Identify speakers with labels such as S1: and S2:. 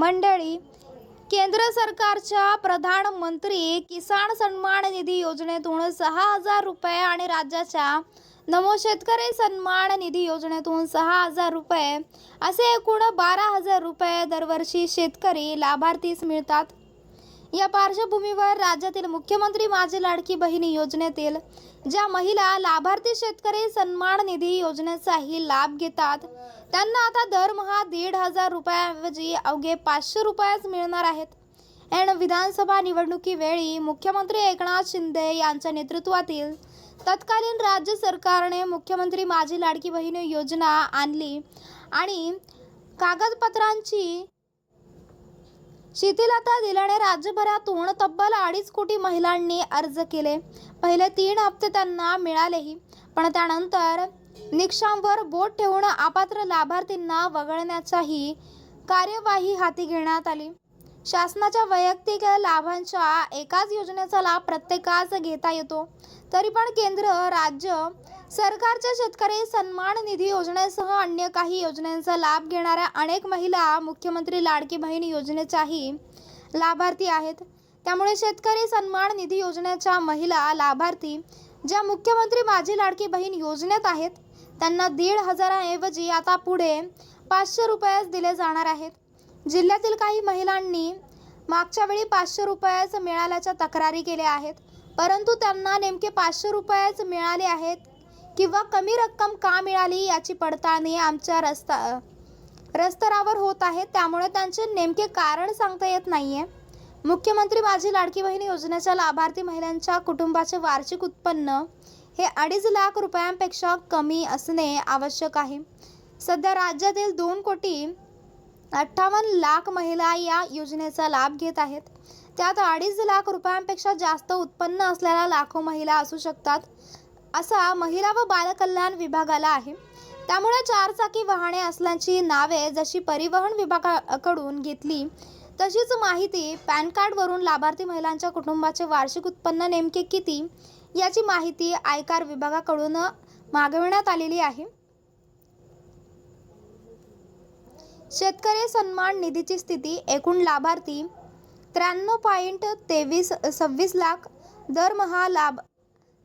S1: मंडळी केंद्र सरकारच्या प्रधानमंत्री किसान सन्मान निधी योजनेतून सहा हजार रुपये आणि राज्याच्या नमो शेतकरी सन्मान निधी योजनेतून सहा हजार रुपये असे एकूण बारा हजार रुपये दरवर्षी शेतकरी लाभार्थीस मिळतात. या पार्श्वभूमीवर राज्यातील मुख्यमंत्री माझी लाडकी बहिणी योजनेतील ज्या महिला लाभार्थी शेतकरी सन्मान निधी योजनेचाही लाभ घेतात त्यांना आता दरमहा दीड हजार रुपयाऐवजी अवघे पाचशे रुपयाच मिळणार आहेत. अँड विधानसभा निवडणुकीवेळी मुख्यमंत्री एकनाथ शिंदे यांच्या नेतृत्वातील तत्कालीन राज्य सरकारने मुख्यमंत्री माझी लाडकी बहीण योजना आणली आणि कागदपत्रांची शिथिलता दिल्याने राज्यभरातून तब्बल अडीच कोटी महिलांनी अर्ज केले. पहिले तीन हप्ते त्यांना मिळालेही पण त्यानंतर निकषांवर बोट ठेवून अपात्र लाभार्थींना वगळण्याचाही कार्यवाही हाती घेण्यात आली. शासनाच्या वैयक्तिक लाभांच्या एकाच योजनेचा लाभ प्रत्येकास घेता येतो. तरी पण केंद्र राज्य सरकारच्या शेतकरी सन्मान निधी योजनेसह अन्य काही योजनांचा लाभ घेणाऱ्या अनेक महिला मुख्यमंत्री लाडकी बहीण योजनेच्याही लाभार्थी आहेत. त्यामुळे शेतकरी सन्मान निधी योजनेच्या महिला लाभार्थी ज्या मुख्यमंत्री माझी लाडकी बहीण योजनेत आहेत त्यांना दीड हजाराऐवजी आता पुढे पाचशे रुपयाच दिले जाणार आहेत. जिल्ह्यातील काही महिलांनी मागच्या वेळी पाचशे रुपयाच मिळाल्याच्या तक्रारी केल्या आहेत परंतु त्यांना नेमके पाचशे रुपयाच मिळाले आहेत किंवा कमी रक्कम का मिळाली याची पडताळणी आमच्या रस्ता रस्तरावर होत आहे. त्यामुळे त्यांचे नेमके कारण सांगता येत नाही आहे मुख्यमंत्री माझी लाडकी बहीण योजनेच्या लाभार्थी महिलांच्या कुटुंबाचे वार्षिक उत्पन्न हे अडीच लाख रुपयांपेक्षा कमी असणे आवश्यक आहे. सध्या राज्यातील दोन कोटी अठ्ठावन्न लाख महिला या योजनेचा लाभ घेत आहेत. त्यात अडीच लाख रुपयांपेक्षा जास्त उत्पन्न असलेल्या लाखो महिला असू शकतात. असा महिला व बालकल्याण विभागाला आहे. त्यामुळे चारचाकी वाहने असल्याची नावे जशी परिवहन विभागाकडून घेतली तशीच माहिती पॅन कार्डवरून लाभार्थी महिलांच्या कुटुंबाचे वार्षिक उत्पन्न नेमके किती याची माहिती आयकर विभागाकडून मागविण्यात आलेली आहे. शेतकरी सन्मान निधीची स्थिती एकूण लाभार्थी त्र्याण्णव पॉईंट तेवीस सव्वीस लाख दरमहा लाभ